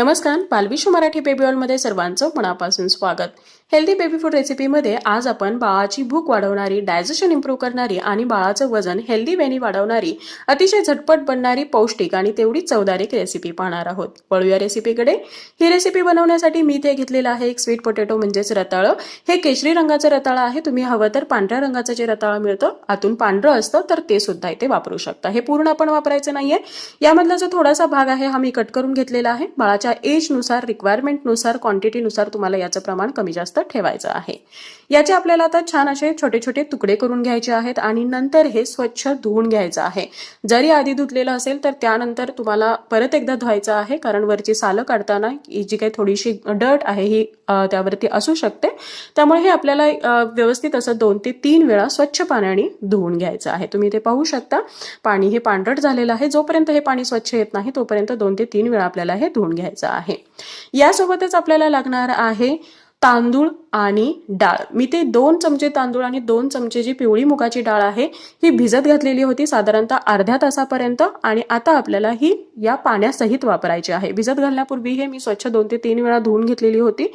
नमस्कार बालविश्व मराठी बेबी ऑलमध्ये सर्वांचं मनापासून स्वागत. हेल्दी बेबी फूड रेसिपीमध्ये आज आपण बाळाची भूक वाढवणारी डायजेशन इम्प्रूव्ह करणारी आणि बाळाचं वजन हेल्दी वेनी वाढवणारी अतिशय झटपट बनणारी पौष्टिक आणि तेवढीच चवदारिक रेसिपी पाहणार आहोत. वळूया रेसिपीकडे ही रेसिपी बनवण्यासाठी मी ते घेतलेलं आहे एक स्वीट पोटॅटो म्हणजेच रताळं. हे केशरी रंगाचं रताळं आहे. तुम्ही हवं तर पांढऱ्या रंगाचं जे रताळं मिळतं आतून पांढरं असतं तर ते सुद्धा इथे वापरू शकता. हे पूर्ण आपण वापरायचं नाहीये. यामधला जो थोडासा भाग आहे हा मी कट करून घेतलेला आहे. बाळाच्या एजनुसार रिक्वायरमेंटनुसार क्वांटिटीनुसार तुम्हाला याचं प्रमाण कमी जास्त ठेवायचं आहे. याचे आपल्याला आता छान असे छोटे छोटे तुकडे करून घ्यायचे आहेत आणि नंतर हे स्वच्छ धुवून घ्यायचं आहे. जरी आधी धुतलेलं असेल तर त्यानंतर तुम्हाला परत एकदा धुवायचं आहे कारण वरची सालं काढताना ही जी काही थोडीशी डट आहे ही त्यावरती असू शकते. त्यामुळे हे आपल्याला व्यवस्थित असं दोन ते तीन वेळा स्वच्छ पाण्याने धुवून घ्यायचं आहे. तुम्ही ते पाहू शकता पाणी हे पांढरट झालेलं आहे. जोपर्यंत हे पाणी स्वच्छ येत नाही तोपर्यंत दोन ते तीन वेळा आपल्याला हे धुवून घ्यायचं आहे. यासोबतच आपल्याला लागणार आहे तांदूळ आणि डाळ. मी ते दोन चमचे तांदूळ आणि दोन चमचे जी पिवळी मुगाची डाळ आहे ही भिजत घातलेली होती साधारणतः अर्ध्या तासापर्यंत आणि आता आपल्याला ही या पाण्यासहित वापरायची आहे. भिजत घालण्यापूर्वी हे मी स्वच्छ दोन ते तीन वेळा धुवून घेतलेली होती.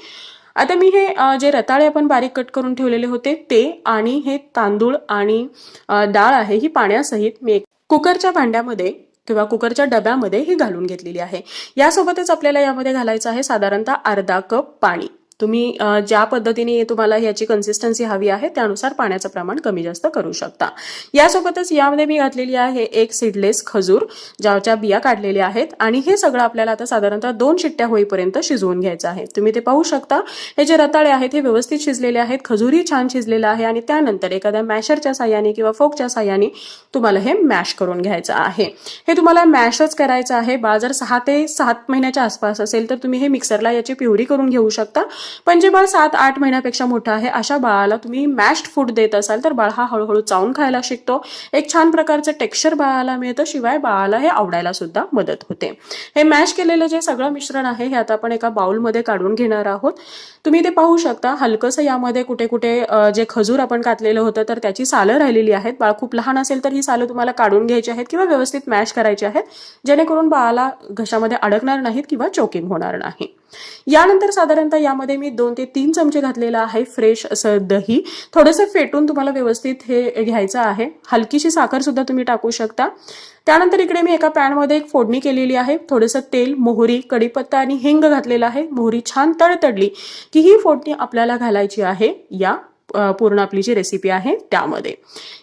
आता मी हे जे रताळे आपण बारीक कट करून ठेवलेले होते ते आणि हे तांदूळ आणि डाळ आहे ही पाण्यासहित मी कुकरच्या भांड्यामध्ये किंवा कुकरच्या डब्यामध्ये ही घालून घेतलेली आहे. यासोबतच आपल्याला यामध्ये घालायचं आहे साधारणतः अर्धा कप पाणी. तुम्ही ज्या पद्धतीने तुम्हाला याची कन्सिस्टन्सी हवी आहे त्यानुसार पाण्याचं प्रमाण कमी जास्त करू शकता. यासोबतच यामध्ये मी घातलेली आहे एक सीडलेस खजूर ज्याच्या बिया काढलेल्या आहेत आणि हे सगळं आपल्याला आता साधारणतः दोन शिट्ट्या होईपर्यंत शिजवून घ्यायचं आहे. तुम्ही ते पाहू शकता. हे जे रताळे आहेत हे व्यवस्थित शिजलेले आहेत खजूरही छान शिजलेलं आहे आणि त्यानंतर एखाद्या मॅशरच्या साह्याने किंवा फोकच्या साह्याने तुम्हाला हे मॅश करून घ्यायचं आहे. हे तुम्हाला मॅशच करायचं आहे. बाजार जर सहा ते सात महिन्याच्या आसपास असेल तर तुम्ही हे मिक्सरला याची प्युरी करून घेऊ शकता. पण जे बाळ सात आठ महिन्यापेक्षा मोठं आहे. अशा बाळाला तुम्ही मॅश्ड फूड देत असाल तर बाळ हा हळूहळू चावून खायला शिकतो. एक छान प्रकारचं टेक्स्चर बाळाला मिळतं. शिवाय बाळाला हे आवडायला सुद्धा मदत होते. हे मॅश केलेलं जे सगळं मिश्रण आहे हे आता आपण एका बाउलमध्ये काढून घेणार आहोत. तुम्ही ते पाहू शकता. हलकंसं यामध्ये कुठे कुठे जे खजूर आपण कातलेलं होतं तर त्याची सालं राहिलेली आहेत. बाळ खूप लहान असेल तर ही सालं तुम्हाला काढून घ्यायची आहेत किंवा व्यवस्थित मॅश करायची आहेत. जेणेकरून बाळाला घशामध्ये अडकणार नाहीत किंवा चोकिंग होणार नाही. यानंतर साधारणतः यामध्ये मी दोन ते तीन चमचे घातलेलं आहे फ्रेश असं दही. थोडंसं फेटून तुम्हाला व्यवस्थित हे घ्यायचं आहे. हलकीशी साखर सुद्धा तुम्ही टाकू शकता. त्यानंतर इकडे मी एका पॅनमध्ये एक फोडणी केलेली आहे. थोडंसं तेल मोहरी कढीपत्ता आणि हिंग घातलेला आहे. मोहरी छान तडतडली की ही फोडणी आपल्याला घालायची आहे या पूर्ण आपली जी रेसिपी आहे त्यामध्ये.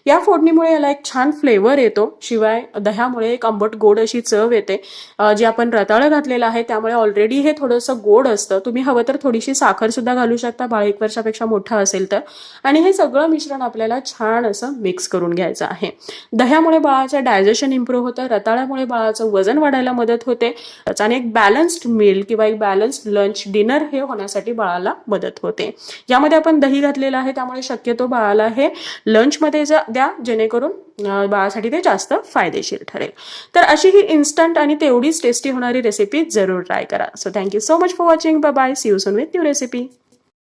या फोडणीमुळे याला एक छान फ्लेवर येतो. शिवाय दह्यामुळे एक आंबट गोड अशी चव येते. जे जी आपण रताळं घातलेलं आहे त्यामुळे ऑलरेडी हे थोडंसं गोड असतं. तुम्ही हवं तर थोडीशी साखर सुद्धा घालू शकता. बाळ एक वर्षापेक्षा मोठा असेल तर. आणि हे सगळं मिश्रण आपल्याला छान असं मिक्स करून घ्यायचं आहे. दह्यामुळे बाळाचं डायजेशन इम्प्रूव्ह होतं. रताळ्यामुळे बाळाचं वजन वाढायला मदत होते. आणि एक बॅलन्स्ड मील किंवा एक बॅलन्स्ड लंच डिनर हे होण्यासाठी बाळाला मदत होते. यामध्ये आपण दही घातलेलं आहे त्यामुळे शक्यतो बाळाला हे लंचमध्ये जा- द्या जेणेकरून बाळासाठी ते जास्त फायदेशीर ठरेल. तर अशी ही इन्स्टंट आणि तेवढीच टेस्टी होणारी रेसिपी जरूर ट्राय करा. So thank you so much for watching bye bye see you soon with new recipe